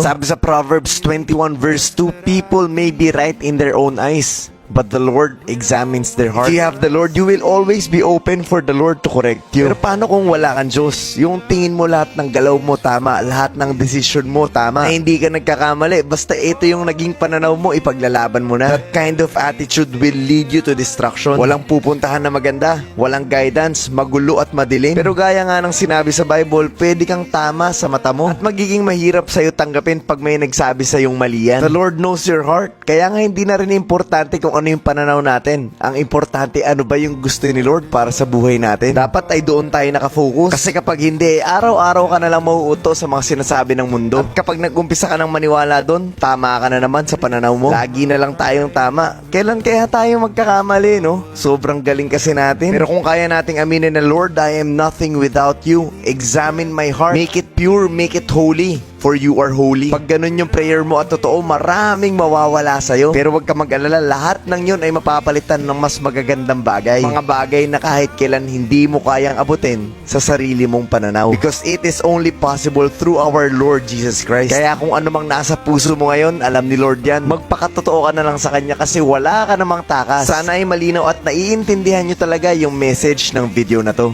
Sabi sa Proverbs 21 verse 2, people may be right in their own eyes, but the Lord examines their heart. If you have the Lord, you will always be open for the Lord to correct you. Pero paano kung wala kang Diyos? Yung tingin mo lahat ng galaw mo tama, lahat ng decision mo tama, na hindi ka nagkakamali. Basta ito yung naging pananaw mo, ipaglalaban mo na. That kind of attitude will lead you to destruction. Walang pupuntahan na maganda, walang guidance, magulo at madilim. Pero gaya nga ng sinabi sa Bible, pwede kang tama sa mata mo. At magiging mahirap sa'yo tanggapin pag may nagsabi sa'yong mali yan. The Lord knows your heart. Kaya nga hindi na rin importante kung ano yung pananaw natin. Ang importante ano ba yung gusto ni Lord para sa buhay natin. Dapat ay doon tayo nakafocus. Kasi kapag hindi, araw-araw ka na lang mauuto sa mga sinasabi ng mundo. At kapag nag-umpisa ka ng maniwala doon, tama ka na naman sa pananaw mo. Lagi na lang tayong tama. Kailan kaya tayo magkakamali, no? Sobrang galing kasi natin. Pero kung kaya nating aminin na, Lord, I am nothing without you. Examine my heart. Make it pure, make it holy. For you are holy. Pag ganun yung prayer mo at totoo, maraming mawawala sa'yo. Pero wag ka mag-alala, lahat ng yun ay mapapalitan ng mas magagandang bagay. Mga bagay na kahit kailan hindi mo kayang abutin sa sarili mong pananaw. Because it is only possible through our Lord Jesus Christ. Kaya kung ano mang nasa puso mo ngayon, alam ni Lord yan. Magpakatotoo ka na lang sa Kanya kasi wala ka namang takas. Sana ay malinaw at naiintindihan nyo talaga yung message ng video na to.